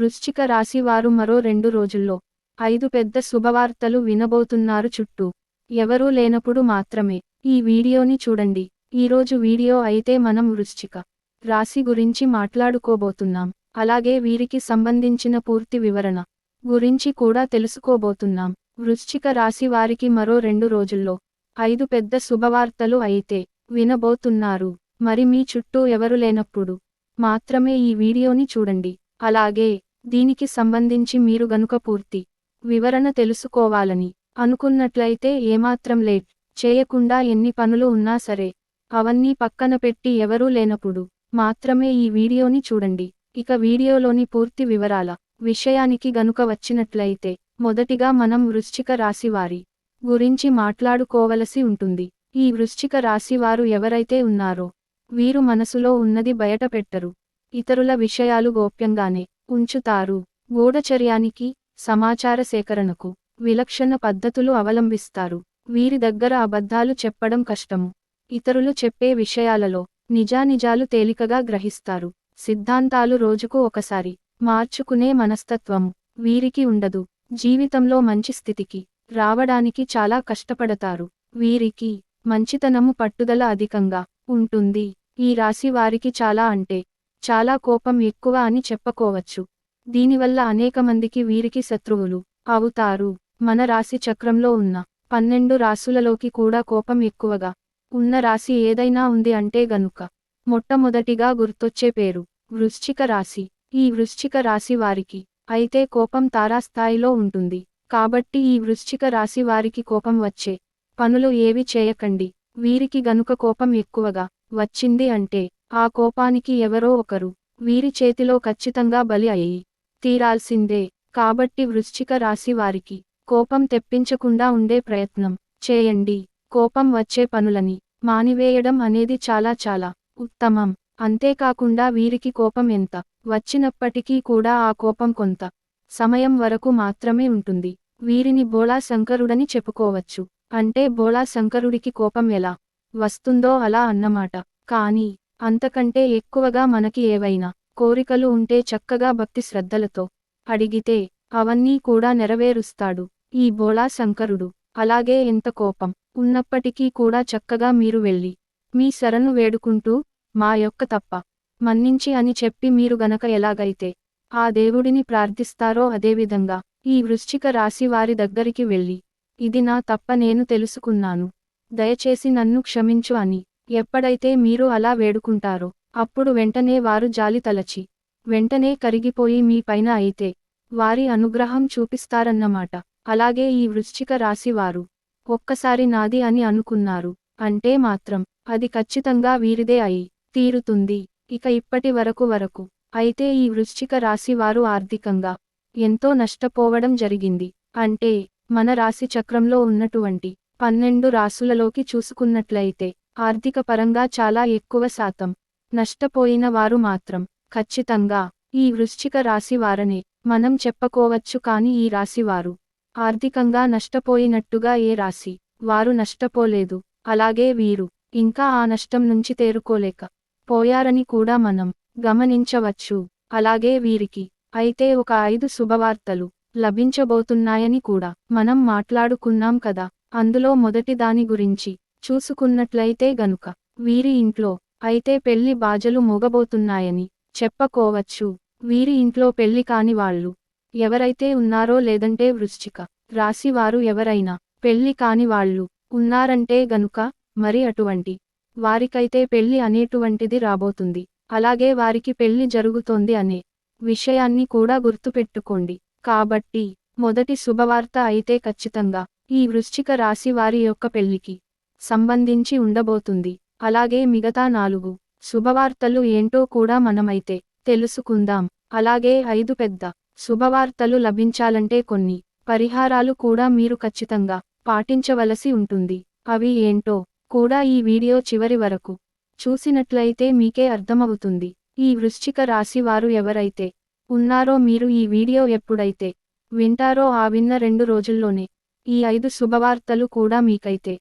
వృశ్చిక రాశి వారు మరో రెండు రోజుల్లో ఐదు పెద్ద శుభవార్తలు వినబోతున్నారు చుట్టూ. ఎవరూ లేనప్పుడు మాత్రమే. ఈ వీడియోని చూడండి. ఈరోజు వీడియో అయితే మనం వృశ్చిక రాశి గురించి మాట్లాడుకోబోతున్నాం. అలాగే వీరికి సంబంధించిన పూర్తి వివరణ గురించి కూడా తెలుసుకోబోతున్నాం. వృశ్చిక రాశి వారికి మరో రెండు రోజుల్లో ఐదు పెద్ద శుభవార్తలు అయితే వినబోతున్నారు. మరి మీ చుట్టూ ఎవరు లేనప్పుడు మాత్రమే ఈ వీడియోని చూడండి. అలాగే దీనికి సంబంధించి మీరు గనుక పూర్తి వివరణ తెలుసుకోవాలని అనుకున్నట్లయితే ఏమాత్రం లేట్ చేయకుండా ఎన్ని పనులు ఉన్నా సరే అవన్నీ పక్కన పెట్టి ఎవరూ లేనప్పుడు మాత్రమే ఈ వీడియోని చూడండి. ఇక వీడియోలోని పూర్తి వివరాల విషయానికి గనుక వచ్చినట్లయితే మొదటిగా మనం వృశ్చిక రాశివారి గురించి మాట్లాడుకోవలసి ఉంటుంది. ఈ వృశ్చిక రాశివారు ఎవరైతే ఉన్నారో వీరు మనసులో ఉన్నది బయట పెట్టరు ఇతరుల విషయాలు గోప్యంగానే ఉంచుతారు. గూఢచర్యానికి సమాచార సేకరణకు విలక్షణ పద్ధతులు అవలంబిస్తారు. వీరి దగ్గర అబద్ధాలు చెప్పడం కష్టము. ఇతరులు చెప్పే విషయాలలో నిజానిజాలు తేలికగా గ్రహిస్తారు. సిద్ధాంతాలు రోజుకు ఒకసారి మార్చుకునే మనస్తత్వము వీరికి ఉండదు. జీవితంలో మంచి స్థితికి రావడానికి చాలా కష్టపడతారు. వీరికి మంచితనము పట్టుదల అధికంగా ఉంటుంది. ఈ రాశి వారికి చాలా అంటే చాలా కోపం ఎక్కువ అని చెప్పుకోవచ్చు. దీనివల్ల అనేక మందికి వీరికి శత్రువులు అవుతారు. మన రాశి చక్రంలో ఉన్న పన్నెండు రాసులలోకి కూడా కోపం ఎక్కువగా ఉన్న రాశి ఏదైనా ఉంది అంటే గనుక మొట్టమొదటిగా గుర్తొచ్చే పేరు వృశ్చిక రాశి. ఈ వృశ్చిక రాశి వారికి అయితే కోపం తారాస్థాయిలో ఉంటుంది. కాబట్టి ఈ వృశ్చిక రాశి వారికి కోపం వచ్చే పనులు ఏవి చేయకండి. వీరికి గనుక కోపం ఎక్కువగా వచ్చింది అంటే ఆ కోపానికి ఎవరో ఒకరు. వీరి చేతిలో ఖచ్చితంగా బలి అయ్యి తీరాల్సిందే. కాబట్టి వృశ్చిక రాశి వారికి కోపం తెప్పించకుండా ఉండే ప్రయత్నం చేయండి. కోపం వచ్చే పనులని మానివేయడం అనేది చాలా చాలా ఉత్తమం. అంతేకాకుండా వీరికి కోపం ఎంత వచ్చినప్పటికీ కూడా ఆ కోపం కొంత సమయం వరకు మాత్రమే ఉంటుంది. వీరిని బోళా శంకరుడని చెప్పుకోవచ్చు. అంటే బోళా శంకరుడికి కోపం ఎలా వస్తుందో అలా అన్నమాట. కానీ అంతకంటే ఎక్కువగా మనకి ఏవైనా కోరికలు ఉంటే చక్కగా భక్తి శ్రద్ధలతో అడిగితే అవన్నీ కూడా నెరవేరుస్తాడు. ఈ బోళా శంకరుడు అలాగే ఎంత కోపం ఉన్నప్పటికీ కూడా చక్కగా మీరు వెళ్ళి మీ శరణు వేడుకుంటూ మా యొక్క తప్ప మన్నించి అని చెప్పి మీరు గనక ఎలాగైతే ఆ దేవుడిని ప్రార్థిస్తారో అదేవిధంగా ఈ వృశ్చిక రాశి వారి దగ్గరికి వెళ్ళి ఇది నా తప్ప నేను తెలుసుకున్నాను. దయచేసి నన్ను క్షమించు అని ఎప్పుడైతే మీరు అలా వేడుకుంటారో అప్పుడు వెంటనే వారు జాలి తలచి వెంటనే కరిగిపోయి మీ పైన అయితే వారి అనుగ్రహం చూపిస్తారన్నమాట. అలాగే ఈ వృశ్చిక రాశి వారు ఒక్కసారి నాది అని అనుకున్నారు అంటే మాత్రం అది ఖచ్చితంగా వీరిదే అయి తీరుతుంది ఇక ఇప్పటి వరకు వరకు. అయితే ఈ వృశ్చిక రాశి వారు ఆర్థికంగా ఎంతో నష్టపోవడం జరిగింది. అంటే మన రాశి చక్రంలో ఉన్నటువంటి పన్నెండు రాసులలోకి చూసుకున్నట్లయితే ఆర్థిక పరంగా చాలా ఎక్కువ శాతం నష్టపోయిన వారు మాత్రం ఖచ్చితంగా ఈ వృశ్చిక రాశి వారనే. మనం చెప్పుకోవచ్చు కాని ఈ రాశి వారు ఆర్థికంగా నష్టపోయినట్టుగా ఏ రాశి? వారు నష్టపోలేదు. అలాగే వీరు ఇంకా ఆ నష్టం నుంచి తేరుకోలేక పోయారని కూడా మనం గమనించవచ్చు. అలాగే వీరికి అయితే ఒక ఐదు శుభవార్తలు లభించబోతున్నాయని కూడా మనం మాట్లాడుకున్నాం కదా. అందులో మొదటి దాని గురించి చూసుకున్నట్లయితే గనుక వీరి ఇంట్లో అయితే పెళ్ళి బాజలు మోగబోతున్నాయని చెప్పకోవచ్చు. వీరి ఇంట్లో పెళ్ళి కాని వాళ్ళు ఎవరైతే ఉన్నారో లేదంటే వృశ్చిక రాశివారు ఎవరైనా పెళ్ళి కాని వాళ్ళు ఉన్నారంటే గనుక మరి అటువంటి వారికైతే పెళ్ళి అనేటువంటిది రాబోతుంది. అలాగే వారికి పెళ్ళి జరుగుతోంది అనే విషయాన్ని కూడా గుర్తుపెట్టుకోండి. కాబట్టి మొదటి శుభవార్త అయితే ఖచ్చితంగా ఈ వృశ్చిక రాశి వారి యొక్క పెళ్ళికి సంబంధించి ఉండబోతుంది. అలాగే మిగతా నాలుగు శుభవార్తలు ఏంటో కూడా మనమైతే తెలుసుకుందాం. అలాగే ఐదు పెద్ద శుభవార్తలు లభించాలంటే కొన్ని పరిహారాలు కూడా మీరు ఖచ్చితంగా పాటించవలసి ఉంటుంది. అవి ఏంటో కూడా ఈ వీడియో చివరి వరకు చూసినట్లయితే మీకే అర్థమవుతుంది. ఈ వృశ్చిక రాశి వారు ఎవరైతే ఉన్నారో మీరు ఈ వీడియో ఎప్పుడైతే వింటారో ఆ విన్న రెండు రోజుల్లోనే ఈ ఐదు శుభవార్తలు కూడా మీకైతే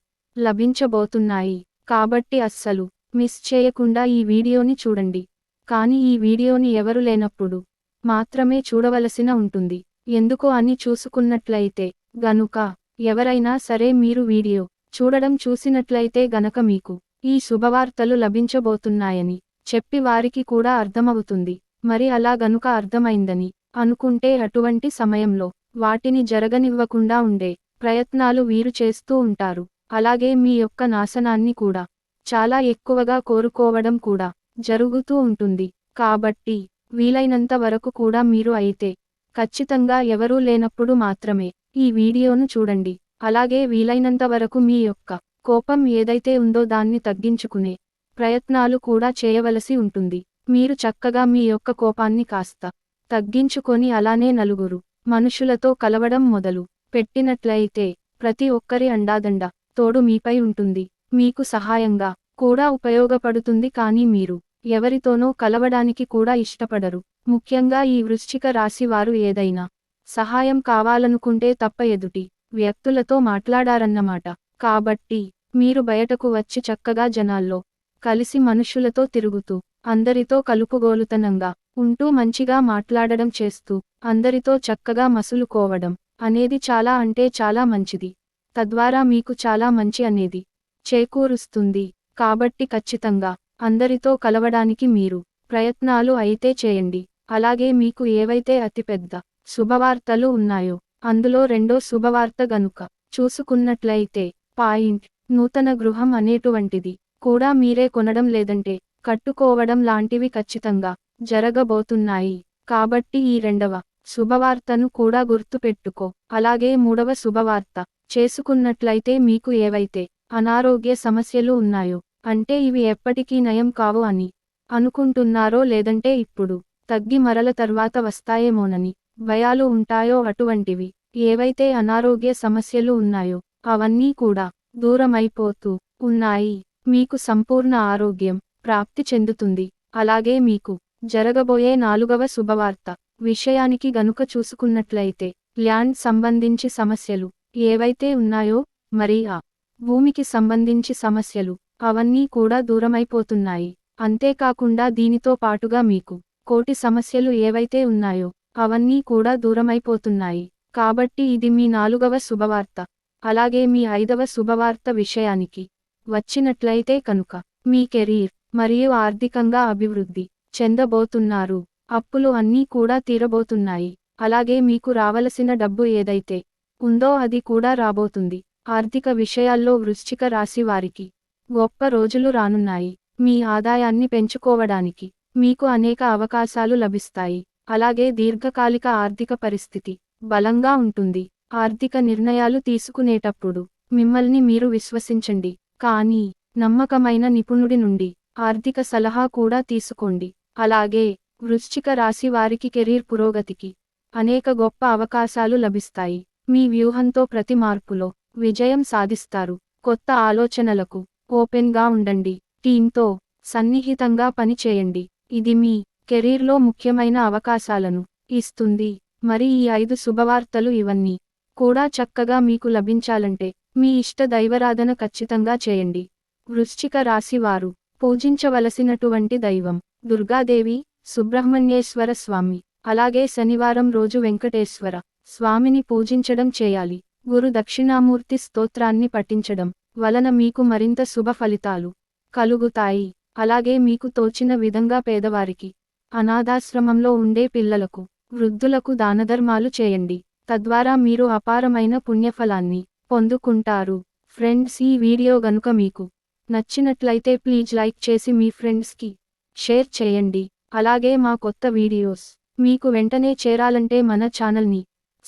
లభించబోతున్నాయి. కాబట్టి అస్సలు మిస్ చేయకుండా ఈ వీడియోని చూడండి. కానీ ఈ వీడియోని ఎవరు లేనప్పుడు మాత్రమే చూడవలసిన ఉంటుంది. ఎందుకు అని చూసుకున్నట్లయితే గనుక ఎవరైనా సరే మీరు వీడియో చూడడం చూసినట్లయితే గనక మీకు ఈ శుభవార్తలు లభించబోతున్నాయని చెప్పి వారికి కూడా అర్థమవుతుంది. మరి అలా గనుక అర్థమైందని అనుకుంటే అటువంటి సమయంలో వాటిని జరగనివ్వకుండా ఉండే ప్రయత్నాలు వీరు చేస్తూ ఉంటారు. అలాగే మీ యొక్క నాశనాన్ని కూడా. చాలా ఎక్కువగా కోరుకోవడం కూడా జరుగుతూ ఉంటుంది. కాబట్టి వీలైనంత వరకు కూడా మీరు అయితే ఖచ్చితంగా ఎవరూ లేనప్పుడు మాత్రమే ఈ వీడియోను చూడండి. అలాగే వీలైనంత వరకు మీ యొక్క కోపం ఏదైతే ఉందో దాన్ని తగ్గించుకునే ప్రయత్నాలు కూడా చేయవలసి ఉంటుంది. మీరు చక్కగా మీ యొక్క కోపాన్ని కాస్త తగ్గించుకొని అలానే నలుగురు మనుషులతో కలవడం మొదలు పెట్టినట్లయితే ప్రతి ఒక్కరి అండాదండ తోడు మీపై ఉంటుంది. మీకు సహాయంగా కూడా ఉపయోగపడుతుంది కానీ మీరు ఎవరితోనో కలవడానికి కూడా ఇష్టపడరు. ముఖ్యంగా ఈ వృశ్చిక రాశి వారు ఏదైనా సహాయం కావాలనుకుంటే తప్ప ఎదుటి వ్యక్తులతో మాట్లాడారన్నమాట. కాబట్టి మీరు బయటకు వచ్చి చక్కగా జనాల్లో కలిసి మనుషులతో తిరుగుతూ అందరితో కలుపుగోలుతనంగా ఉంటూ మంచిగా మాట్లాడడం చేస్తూ అందరితో చక్కగా మసులుకోవడం అనేది చాలా అంటే చాలా మంచిది. తద్వారా మీకు చాలా మంచి అనేది చేకూరుస్తుంది. కాబట్టి ఖచ్చితంగా అందరితో కలవడానికి మీరు ప్రయత్నాలు అయితే చేయండి. అలాగే మీకు ఏవైతే అతిపెద్ద శుభవార్తలు ఉన్నాయో అందులో రెండో శుభవార్త గనుక చూసుకున్నట్లయితే పాయింట్ నూతన గృహం అనేటువంటిది కూడా మీరే కొనడం లేదంటే కట్టుకోవడం లాంటివి ఖచ్చితంగా జరగబోతున్నాయి. కాబట్టి ఈ రెండవ శుభవార్తను కూడా గుర్తుపెట్టుకో. అలాగే మూడవ శుభవార్త చేసుకున్నట్లయితే మీకు ఏవైతే అనారోగ్య సమస్యలు ఉన్నాయో అంటే ఇవి ఎప్పటికీ నయం కావు అని అనుకుంటున్నారో లేదంటే ఇప్పుడు తగ్గి మరల తర్వాత వస్తాయేమోనని భయాలు ఉంటాయో అటువంటివి ఏవైతే అనారోగ్య సమస్యలు ఉన్నాయో అవన్నీ కూడా దూరమైపోతూ ఉన్నాయి. మీకు సంపూర్ణ ఆరోగ్యం ప్రాప్తి చెందుతుంది. అలాగే మీకు జరగబోయే నాలుగవ శుభవార్త విషయానికి గనుక చూసుకున్నట్లయితే ల్యాండ్ సంబంధించి సమస్యలు ఏవైతే ఉన్నాయో మరి ఆ భూమికి సంబంధించి సమస్యలు అవన్నీ కూడా దూరమైపోతున్నాయి. అంతేకాకుండా దీనితో పాటుగా మీకు కోటి సమస్యలు ఏవైతే ఉన్నాయో అవన్నీ కూడా దూరమైపోతున్నాయి. కాబట్టి ఇది మీ నాలుగవ శుభవార్త. అలాగే మీ ఐదవ శుభవార్త విషయానికి వచ్చినట్లయితే కనుక మీ కెరీర్ మరియు ఆర్థికంగా అభివృద్ధి చెందబోతున్నారు. అప్పులు అన్నీ కూడా తీరబోతున్నాయి. అలాగే మీకు రావలసిన డబ్బు ఏదైతే ఉందో అది కూడా రాబోతుంది. ఆర్థిక విషయాల్లో వృశ్చిక రాశి వారికి గొప్ప రోజులు రానున్నాయి. మీ ఆదాయాన్ని పెంచుకోవడానికి మీకు అనేక అవకాశాలు లభిస్తాయి. అలాగే దీర్ఘకాలిక ఆర్థిక పరిస్థితి బలంగా ఉంటుంది. ఆర్థిక నిర్ణయాలు తీసుకునేటప్పుడు మిమ్మల్ని మీరు విశ్వసించండి. కానీ నమ్మకమైన నిపుణుడి నుండి ఆర్థిక సలహా కూడా తీసుకోండి. అలాగే వృశ్చిక రాశి వారికి కెరీర్ పురోగతికి అనేక గొప్ప అవకాశాలు లభిస్తాయి. మీ వ్యూహంతో ప్రతి మార్పులో విజయం సాధిస్తారు. కొత్త ఆలోచనలకు ఓపెన్గా ఉండండి. టీంతో సన్నిహితంగా పనిచేయండి. ఇది మీ కెరీర్లో ముఖ్యమైన అవకాశాలను ఇస్తుంది. మరి ఈ ఐదు శుభవార్తలు ఇవన్నీ కూడా చక్కగా మీకు లభించాలంటే మీ ఇష్ట దైవరాధన ఖచ్చితంగా చేయండి. వృశ్చిక రాశివారు పూజించవలసినటువంటి దైవం దుర్గాదేవి సుబ్రహ్మణ్యేశ్వర స్వామి. అలాగే శనివారం రోజు వెంకటేశ్వర స్వామిని పూజించడం చేయాలి. గురు దక్షిణామూర్తి స్తోత్రాన్ని పఠించడం వలన మీకు మరింత శుభ ఫలితాలు కలుగుతాయి. అలాగే మీకు తోచిన విధంగా పేదవారికి అనాథాశ్రమంలో ఉండే పిల్లలకు వృద్ధులకు దానధర్మాలు చేయండి. తద్వారా మీరు అపారమైన పుణ్యఫలాన్ని పొందుకుంటారు. ఫ్రెండ్స్ ఈ వీడియో గనుక మీకు నచ్చినట్లయితే ప్లీజ్ లైక్ చేసి మీ ఫ్రెండ్స్కి షేర్ చేయండి. అలాగే మా కొత్త వీడియోస్ మీకు వెంటనే చేరాలంటే మన ఛానల్ని